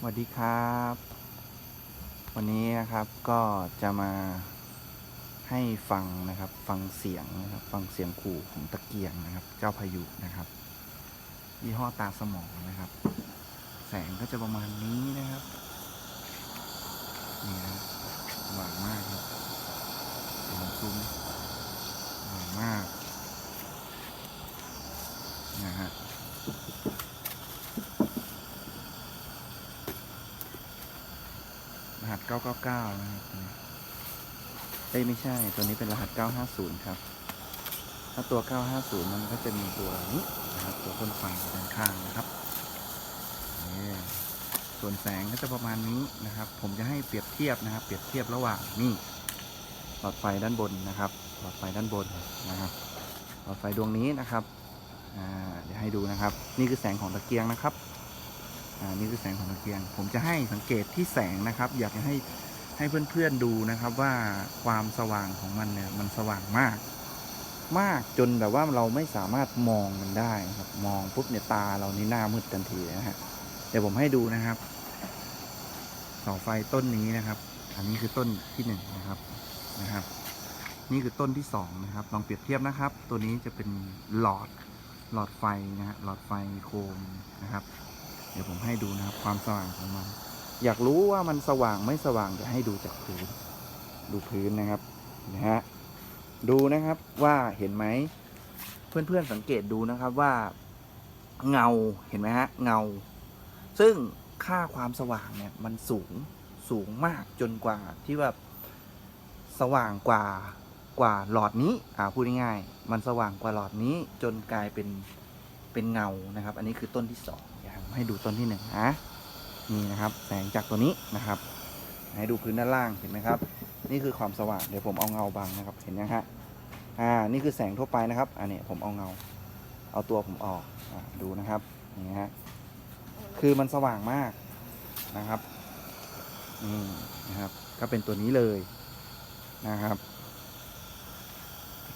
สวัสดีครับ วันนี้นะครับก็จะมาให้ฟังนะครับ ฟังเสียงนะครับ ฟังเสียงขู่ของตะเกียงนะครับ เจ้าพายุนะครับยี่ห้อตาสมองนะครับ แสงก็จะประมาณนี้นะครับนี่นะสว่างมากครับลองซูมสว่างมากนะฮะ รหัส 999 นะครับเอ้ยไม่ใช่ ตัวนี้เป็นรหัส 950 ครับ ถ้าตัว 950 มันก็จะมีตัวนี้นะครับ ตัวพ่นไฟด้านข้างนะครับ ส่วนแสงก็จะประมาณนี้นะครับ ผมจะให้เปรียบเทียบนะครับ เปรียบเทียบระหว่างนี่หลอดไฟด้านบนนะครับ หลอดไฟด้านบนนะครับ หลอดไฟดวงนี้นะครับเดี๋ยวให้ดูนะครับ นี่คือแสงของตะเกียงนะครับ นี่คือแสงของตะเกียง ผมจะให้สังเกตที่แสงนะครับ อยากจะให้ให้เพื่อนๆดูนะครับว่าความสว่างของมันเนี่ยมันสว่างมาก มากจนแบบว่าเราไม่สามารถมองมันได้ครับ มองปุ๊บเนี่ยตาเรานี่หน้ามืดทันทีนะฮะเดี๋ยวผมให้ดูนะครับเสาไฟต้นนี้นะครับ อันนี้คือต้นที่หนึ่งนะครับนะครับ นี่คือต้นที่สองนะครับ ลองเปรียบเทียบนะครับ ตัวนี้จะเป็นหลอดหลอดไฟนะฮะหลอดไฟโคมนะครับ ดี๋ยวผมให้ดูนะครับ ความสว่างของมัน อยากรู้ว่ามันสว่างไม่สว่างเดี๋ยวให้ดูจากพื้น ดูพื้นนะครับนะฮะดูนะครับว่าเห็นไหมเพื่อนๆสังเกตดูนะครับว่าเงาเห็นไหมฮะเงา ซึ่งค่าความสว่างเนี่ยมันสูงสูงมากจนกว่าที่แบบสว่างกว่ากว่าหลอดนี้อ่าพูดง่ายๆมันสว่างกว่าหลอดนี้จนกลายเป็นเป็นเงานะครับ อันนี้คือต้นที่สอง ให้ดูต้นที่หนึ่งนะนี่นะครับ แสงจากตัวนี้นะครับ ให้ดูพื้นด้านล่างเห็นไหมครับ นี่คือความสว่างเดี๋ยวผมเอาเงาบังนะครับ เห็นยังฮะอ่านี่คือแสงทั่วไปนะครับอันนี้ผมเอาเงา เอาตัวผมออกอดูนะครับนี่ฮะคือมันสว่างมากนะครับอืมนะครับ ก็เป็นตัวนี้เลยนะครับ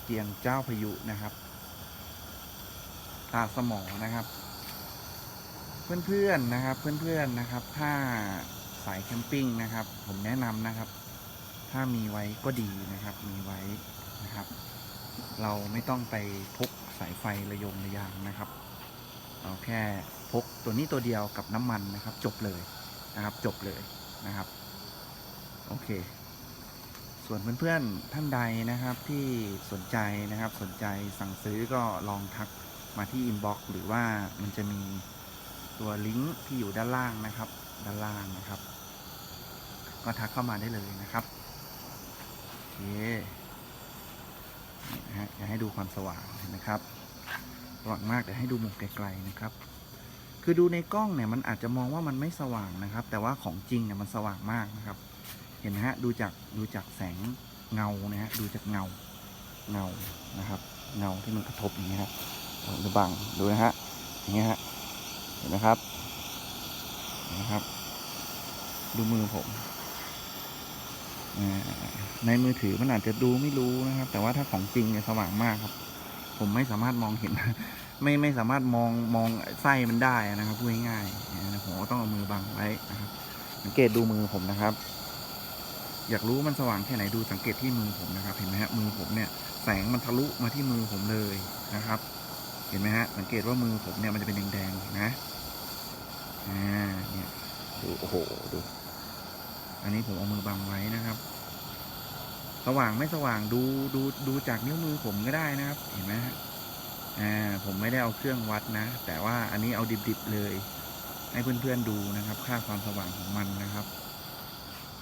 เกียงเจ้าพายุนะครับ ตาสมอนะครับ เพื่อนๆนะครับ เพื่อนๆนะครับ ถ้าสายแคมปิ้งนะครับ ผมแนะนำนะครับ ถ้ามีไว้ก็ดีนะครับ มีไว้นะครับ เราไม่ต้องไปพกสายไฟระยงระยางนะครับเราแค่พกตัวนี้ตัวเดียวกับน้ำมันนะครับ จบเลยนะครับ จบเลยนะครับ โอเค ส่วนเพื่อนๆท่านใดนะครับที่สนใจนะครับ สนใจสั่งซื้อก็ลองทักมาที่อินบ็อกซ์หรือว่ามันจะมี ตัวลิงก์ที่อยู่ด้านล่างนะครับ ด้านล่างนะครับ ก็ทักเข้ามาได้เลยนะครับโอเคนะฮะอยากให้ดูความสว่างเห็นไหมครับสว่างมากแต่ให้ดูมุมไกลๆนะครับ คือดูในกล้องเนี่ยมันอาจจะมองว่ามันไม่สว่างนะครับ แต่ว่าของจริงเนี่ยมันสว่างมากนะครับ เห็นไหมฮะดูจากดูจากแสงเงานะฮะดูจากเงาเงานะครับ เงาที่มันกระทบอย่างนี้ครับหรือบังดูนะฮะอย่างเงี้ยฮะ เห็นไหมครับนไหมครับ ดูมือผมในมือถือมันอาจจะดูไม่รู้นะครับ แต่ว่าถ้าของจริงเนี่ยสว่างมากครับ ผมไม่สามารถมองเห็น ไม่ไม่สามารถมองมองไส้มันได้นะครับพูดง่ายๆผมก็ต้องเอามือบังไว้นะครับ สังเกตดูมือผมนะครับ อยากรู้มันสว่างแค่ไหนดูสังเกตที่มือผมนะครับ เห็นไหมฮะมือผมเนี่ย แสงมันทะลุมาที่มือผมเลยนะครับ เห็นไหมฮะสังเกตว่ามือผมเนี่ยมันจะเป็นแดงๆนะอ่าเนี่ยดู โหดู อันนี้ผมเอามือบังไว้นะครับ สว่างไม่สว่างดูดูดูจากนิ้วมือผมก็ได้นะครับ เห็นไหมฮะอ่าผมไม่ได้เอาเครื่องวัดนะ แต่ว่าอันนี้เอาดิบๆเลย ให้เพื่อนๆดูนะครับ ค่าความสว่างของมันนะครับ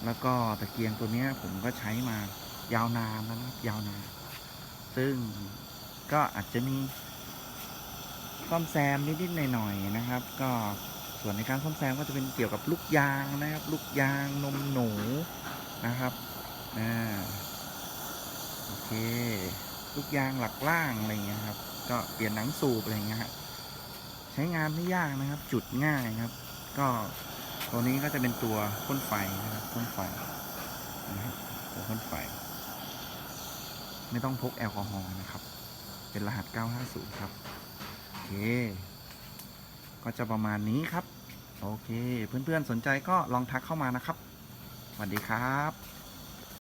แล้วก็ตะเกียงตัวเนี้ยผมก็ใช้มายาวนานแล้วนะครับ ยาวนานซึ่งก็อาจจะมีซ่อมแซมนิดๆหน่อยๆนะครับ ก็ ส่วนในการซ่อมแซมก็จะเป็นเกี่ยวกับลูกยางนะครับ ลูกยางนมหนูนะครับอ่าโอเค ลูกยางหลักล่างอะไรเงี้ยครับ ก็เปลี่ยนหนังสูบอะไรเงี้ยฮะใช้งานไม่ยากนะครับ จุดง่ายครับ ก็ตัวนี้ก็จะเป็นตัวพ่นไฟนะครับพ่นไฟนะครับตัวพ่นไฟ ไม่ต้องพกแอลกอฮอล์นะครับ เป็นรหัส 950 ครับ โอเค ก็จะประมาณนี้ครับ โอเค เพื่อนๆสนใจก็ลองทักเข้ามานะครับสวัสดีครับ